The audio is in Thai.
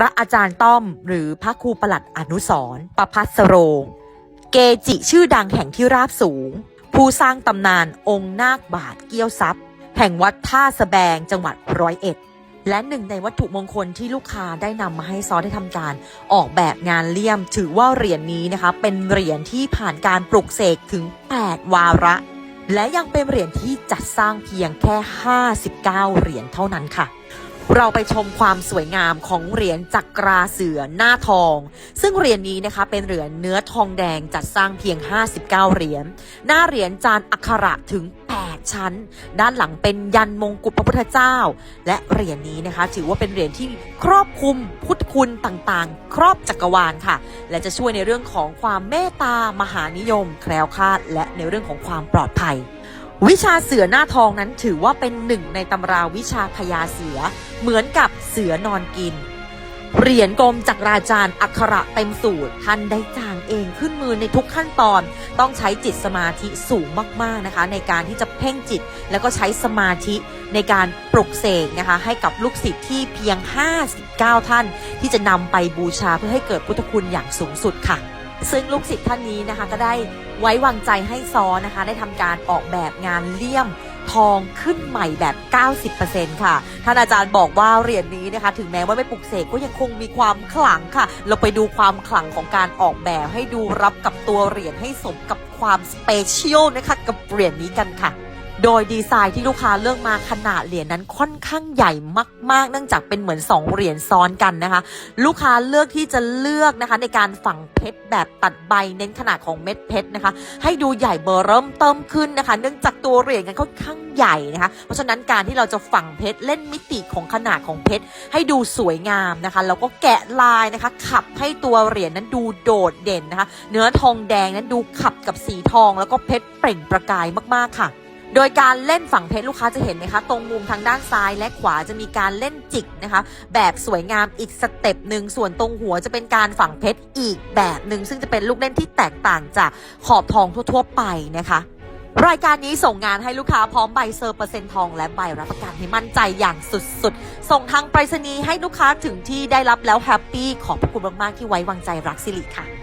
ระอาจารย์ต้อม หรือพระครูประหลัดอนุสรประพัสโรง เกจิชื่อดังแห่งที่ราบสูง ผู้สร้างตำนานองค์นาคบาทเกี้ยวทรัพย์ แห่งวัดท่าสแบงจังหวัดร้อยเอ็ด และหนึ่งในวัตถุมงคลที่ลูกค้าได้นำมาให้ซอได้ทำการออกแบบงานเลี่ยม ถือว่าเหรียญนี้นะคะ เป็นเหรียญที่ผ่านการปลุกเสกถึง 8 วาระ และยังเป็นเหรียญที่จัดสร้างเพียงแค่ 59 เหรียญเท่านั้นค่ะ เราไปชมความสวยงามของเหรียญจักราเสือหน้าทอง ซึ่งเหรียญนี้นะคะเป็นเหรียญเนื้อทองแดงจัดสร้างเพียง 59 เหรียญ หน้าเหรียญจานอักขระถึง 8 ชั้น ด้านหลังเป็นยันมงกุฎพระพุทธเจ้า และเหรียญนี้นะคะ ถือว่าเป็นเหรียญที่ครอบคลุมพุทธคุณต่างๆ ครอบจักรวาลค่ะ และจะช่วยในเรื่องของความเมตตามหานิยม แคล้วคลาด และในเรื่องของความปลอดภัย วิชาเสือหน้าทองนั้นถือว่าเป็นหนึ่งในตำราวิชาพญาเสือ เหมือนกับเสือนอนกิน เหรียญกรมจักราจารย์อักขระเต็มสูตร ท่านได้จางเองขึ้นมือในทุกขั้นตอน ต้องใช้จิตสมาธิสูงมากๆนะคะ ในการที่จะเพ่งจิตแล้วก็ใช้สมาธิในการปลุกเสกนะคะ ให้กับลูกศิษย์ที่เพียง 59 ท่าน ที่จะนำไปบูชาเพื่อให้เกิดพุทธคุณอย่างสูงสุดค่ะ ซึ่งลูกศิษย์ท่านนี้นะคะก็ได้ไว้วางใจให้ซอนะคะ ได้ทำการออกแบบงานเลี่ยมทองขึ้นใหม่แบบ 90%ค่ะ ท่านอาจารย์บอกว่าเหรียญนี้นะคะ ถึงแม้ว่าไม่ปลุกเสกก็ยังคงมีความขลังค่ะ เราไปดูความขลังของการออกแบบให้ดูรับกับตัวเหรียญให้สมกับความสเปเชียลนะคะกับเหรียญนี้กันค่ะ โดยดีไซน์ที่ลูกค้าเลือกมาขนาดเหรียญนั้นค่อนข้างใหญ่มากๆ เนื่องจากเป็นเหมือน 2 เหรียญซ้อนกันนะคะ ลูกค้าเลือกที่จะเลือกนะคะในการฝังเพชรแบบตัดใบเน้นขนาดของเม็ดเพชรนะคะ ให้ดูใหญ่เบอร์เริ่มเติมขึ้นนะคะ เนื่องจากตัวเหรียญกันค่อนข้างใหญ่นะคะ เพราะฉะนั้นการที่เราจะฝังเพชรเล่นมิติของขนาดของเพชรให้ดูสวยงามนะคะแล้วก็แกะลายนะคะขับให้ตัวเหรียญนั้นดูโดดเด่นนะคะ เนื้อทองแดงนั้นดูขับกับสีทอง แล้วก็เพชรเปล่งประกายมากๆค่ะ โดยการเล่นฝั่งเพชรลูกค้าจะเห็นไหมคะ ตรงมุมทางด้านซ้ายและขวาจะมีการเล่นจิกนะคะ แบบสวยงามอีกสเต็ปหนึ่งส่วนตรงหัวจะเป็นการฝั่งเพชรอีกแบบหนึ่งซึ่งจะเป็นลูกเล่นที่แตกต่างจากขอบทองทั่วๆไปนะคะรายการนี้ส่งงานให้ลูกค้าพร้อมใบเซอร์เปอร์เซ็นต์ทองและใบรับประกันให้มั่นใจอย่างสุดๆ ส่งทางไปรษณีย์ให้ลูกค้าถึงที่ได้รับแล้วแฮปปี้ขอบพระคุณมากๆที่ไว้วางใจรักสิริค่ะ